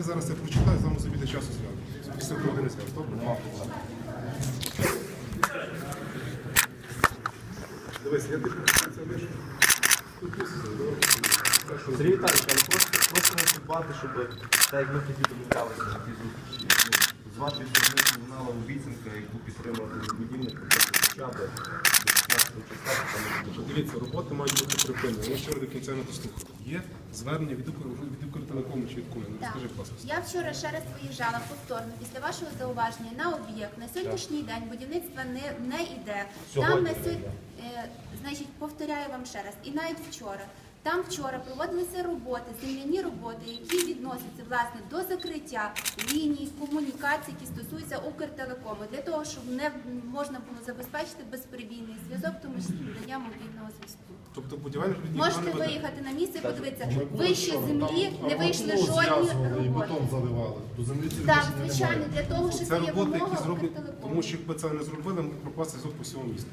Я зараз це прочитаю, з вами забіде часу зв'язку. Після години зв'язку. Добре? Дивись, це лише. Сергій Віталійович, але просто, не вступати, щоб так як ми тоді домовлялися на тій зустрічі. Ну, з вашої сторони лунала обіцянка, яку підтримати будівник, хоча б Дивіться, роботи мають бути припинені. Ми вчора до кінця не дослухали. Є звернення від Укр від Укртелекому чи від кого? Ну. Скажи, будь ласка. Я вчора ще раз виїжджала повторно після вашого зауваження на об'єкт. На сьогоднішній день будівництва не, не йде. Там на сьогодні, е, значить, повторяю вам ще раз, і навіть вчора. Там вчора проводилися роботи, земляні роботи, які відносяться власне до закриття ліній, комунікацій, які стосуються Укртелекому, для того, щоб не можна було забезпечити безперебійний зв'язок, тому що надання мобільного зв'язку. Тобто будівельних робіт Можете виїхати на місце і подивитися, вище землі не вийшли жодні роботи. бетон заливали. До землі Так, звичайно, для того, що Це роботи, вимога які зроблять, Укртелекому. тому що якби це не зробили, ми пропасти зв'язок по всьому місту.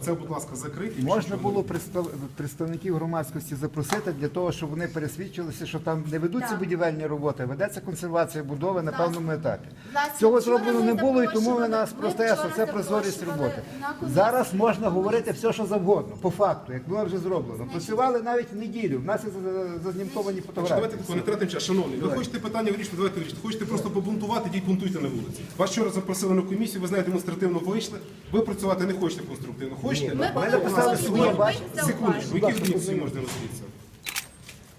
Це, будь ласка, закрити. Можна було представ- представників громадськості запросити для того, щоб вони пересвідчилися, що там не ведуться Так. будівельні роботи, ведеться консервація будови на певному етапі. Власне, Цього вчора зроблено ми не було, і тому запрошували- у нас ми просто ясно, вчора це прозорість запрошували роботи. на комісію. Зараз можна говорити все, що завгодно, по факту, як було вже зроблено. Працювали навіть неділю. В нас є за- зазнімковані Значить, фотографії. давайте тако, не тратимо час. Шановний, ви хочете питання вирішити, давайте вирішити. Хочете просто побунтувати, йдіть бунтуйте на вулиці. Вас вчора запросили на комісію, ви знаєте, демонстративно вийшли. Ви працювати не хочете конструктивно. Хочете? Ми Ми написали сьогодні, Секундочку, зауваження. які комісії можна розслідуватися?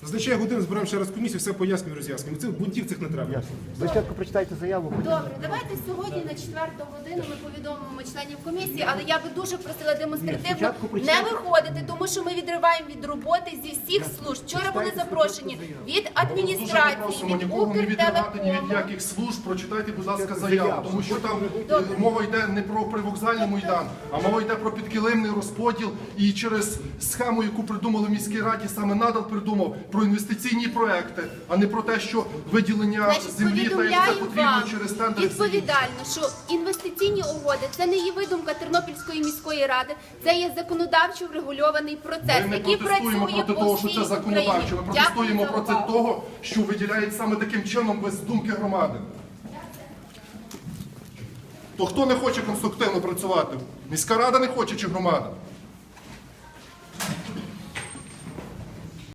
Назначає годину, збираємо ще раз комісію, все пояснюємо, роз'яснюємо. Цих бунтів цих не треба. Спочатку прочитайте заяву. Добре, давайте сьогодні на четверту годину ми повідомимо членів комісії, але я би дуже просила демонстративно спочатку не прочитайте. виходити, тому що ми відриваємо від роботи зі всіх служб. Вчора були запрошені від адміністрації, просимо від нікого не відривати ні від Укртелекому. яких служб. Прочитайте, будь ласка, заяву, тому що там е, мова йде не про привокзальний майдан, а мова йде про підкилимний розподіл. І через схему, яку придумали в міській раді, саме надал придумав про інвестиційні проекти, а не про те, що виділення Значить, землі та як це повідомляю потрібно вам через тендери. відповідально, що інвестиційні угоди це не є видумка Тернопільської міської ради, це є законодавчо врегульований процес, Ми не який протестуємо працює проти по того, що всій це законодавчо. Ми Україні. протестуємо Дякую за проти увагу. того, що виділяють саме таким чином без думки громади. То хто не хоче конструктивно працювати? Міська рада не хоче чи громада?